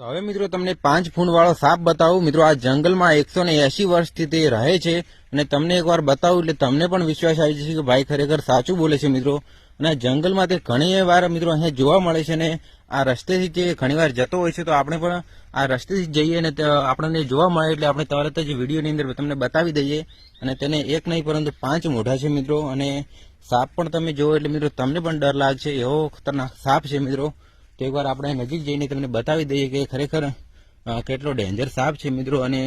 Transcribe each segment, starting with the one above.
તો હવે મિત્રો તમને પાંચ ફૂટ વાળો સાપ બતાવું. મિત્રો, આ જંગલમાં એકસો ને એસી વર્ષથી તે રહે છે અને તમને એકવાર બતાવું એટલે તમને પણ વિશ્વાસ આવી જશે કે ભાઈ ખરેખર સાચું બોલે છે મિત્રો. અને જંગલમાં તે ઘણી વાર મિત્રો અહીંયા જોવા મળે છે ને આ રસ્તેથી જે ઘણીવાર જતો હોય છે. તો આપણે પણ આ રસ્તેથી જઈએ અને આપણને જોવા મળે એટલે આપણે તરત જ વિડીયોની અંદર તમને બતાવી દઈએ. અને તેને એક નહીં, પરંતુ પાંચ મોઢા છે મિત્રો. અને સાપ પણ તમે જુઓ એટલે મિત્રો તમને પણ ડર લાગશે. એવો ખતરનાક સાપ છે મિત્રો. તો એકવાર આપણે નજીક જઈને તમને બતાવી દઈએ કે ખરેખર કેટલો ડેન્જર સાપ છે મિત્રો. અને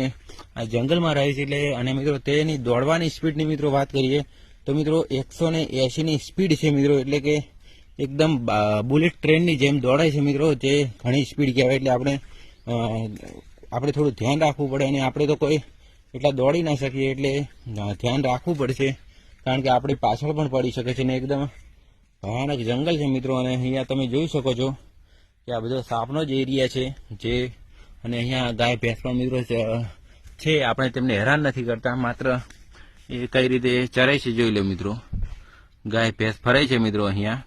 આ જંગલમાં રહે છે એટલે, અને મિત્રો તેની દોડવાની સ્પીડની મિત્રો વાત કરીએ, તો મિત્રો એકસો ને એંશીની સ્પીડ છે મિત્રો. એટલે કે એકદમ બુલેટ ટ્રેનની જેમ દોડાય છે મિત્રો, જે ઘણી સ્પીડ કહેવાય. એટલે આપણે આપણે થોડું ધ્યાન રાખવું પડે. અને આપણે તો કોઈ એટલા દોડી ના શકીએ, એટલે ધ્યાન રાખવું પડશે. કારણ કે આપણી પાછળ પણ પડી શકે છે ને એકદમ ભયાનક જંગલ છે મિત્રો. અને અહીંયા તમે જોઈ શકો છો કે આ બધો સાપનો જ એરિયા છે, જે અને અહીંયા ગાય ભેંસ મિત્રો છે આપણે તેમને હેરાન નથી કરતા. માત્ર એ કઈ રીતે ચરે છે જોઈ લો મિત્રો. ગાય, ભેંસ ફરે છે મિત્રો અહીંયા.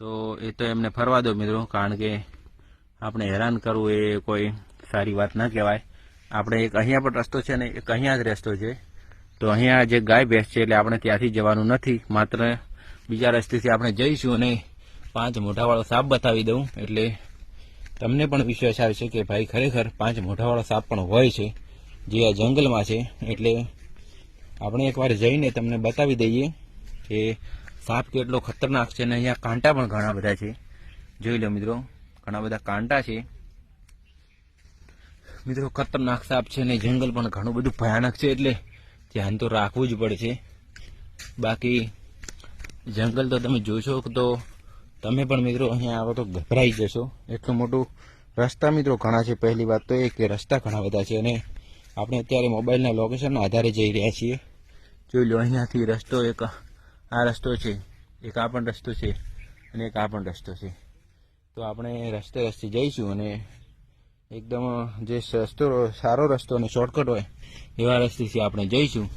તો એ તો એમને ફરવા દો મિત્રો, કારણ કે આપણે હેરાન કરવું એ કોઈ સારી વાત ના કહેવાય. આપણે એક અહીંયા પણ રસ્તો છે ને એક અહીંયા જ રસ્તો છે. તો અહીંયા જે ગાય, ભેંસ છે, એટલે આપણે ત્યાંથી જવાનું નથી. માત્ર બીજા રસ્તેથી આપણે જઈશું અને પાંચ મોઢાવાળો સાપ બતાવી દઉં. એટલે તમને પણ વિશ્વાસ આવશે કે ભાઈ ખરેખર પાંચ મોઢાવાળો સાપ પણ હોય છે, જે આ જંગલમાં છે. એટલે આપણે એકવાર જઈને તમને બતાવી દઈએ કે સાપ કેટલો ખતરનાક છે અને અહીંયા કાંટા પણ ઘણા બધા છે. જોઈ લો મિત્રો, ઘણા બધા કાંટા છે. મિત્રો, ખતરનાક સાપ છે અને જંગલ પણ ઘણું બધું ભયાનક છે, એટલે ધ્યાન તો રાખવું જ પડશે. બાકી જંગલ તો તમે જોશો તો તમે પણ મિત્રો અહીંયા આવો તો ગભરાઈ જશો. એટલું મોટું રસ્તા મિત્રો ઘણા છે. પહેલી વાત તો એ કે રસ્તા ઘણા બધા છે અને આપણે અત્યારે મોબાઈલના લોકેશનના આધારે જઈ રહ્યા છીએ. જોઈ લો, અહીંયાથી રસ્તો એક, આ રસ્તો છે, એક આ પણ રસ્તો છે અને એક આ પણ રસ્તો છે. તો આપણે રસ્તે રસ્તે જઈશું અને એકદમ જે રસ્તો સારો રસ્તો અને શોર્ટકટ હોય એવા રસ્તેથી આપણે જઈશું.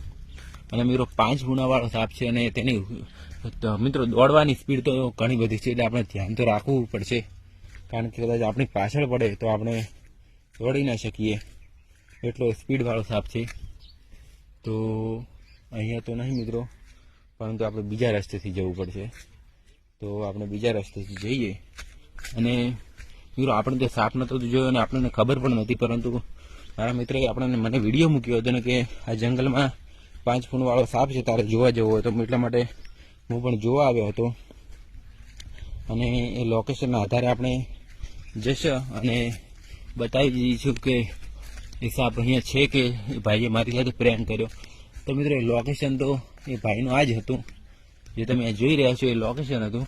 અને મિત્રો પાંચ ગુણાવાળો સાપ છે અને તેની મિત્રો, દોડવાની સ્પીડ તો ઘણી બધી છે, એટલે આપણે ધ્યાન તો રાખવું પડશે. કારણ કે કદાચ આપણી પાછળ પડે તો આપણે દોડી ના શકીએ. એટલો સ્પીડવાળો સાપ છે. તો અહીંયા તો નહીં મિત્રો, પરંતુ આપણે બીજા રસ્તેથી જવું પડશે. તો આપણે બીજા રસ્તેથી જઈએ. અને મિત્રો, આપણે તે સાપ નતો જોયો અને આપણને ખબર પણ નથી પરંતુ મારા મિત્રએ આપણને મને વીડિયો મૂક્યો હતો ને કે આ જંગલમાં પાંચ ફૂટવાળો સાપ છે, તારે જોવા જવો હોય તો એટલા માટે હું પણ જોવા આવ્યો હતો. અને એ લોકેશનના આધારે આપણે જશે અને બતાવી દઈશું કે એ સાપ અહીંયા છે કે એ ભાઈએ મારી સાથે પ્રેમ કર્યો. તો મિત્રો, એ લોકેશન તો એ ભાઈનું આ જ હતું. જે તમે જોઈ રહ્યા છો એ લોકેશન હતું.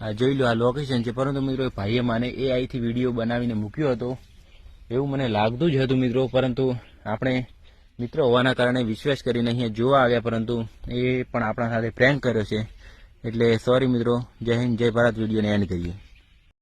આ જોઈ લો, આ લોકેશન છે. પરંતુ મિત્રો, એ ભાઈએ મને એ આઈથી વીડિયો બનાવીને મૂક્યો હતો. એવું મને લાગતું જ હતું મિત્રો, પરંતુ આપણે મિત્રો, હોવાના કારણે વિશ્વાસ કરીને અહીંયા જોવા આવ્યા, પરંતુ એ પણ આપણા સાથે પ્રેન્ક કર્યો છે. એટલે સોરી મિત્રો, જય હિન્દ, જય ભારત, વિડીયોને એન્ડ કરીએ.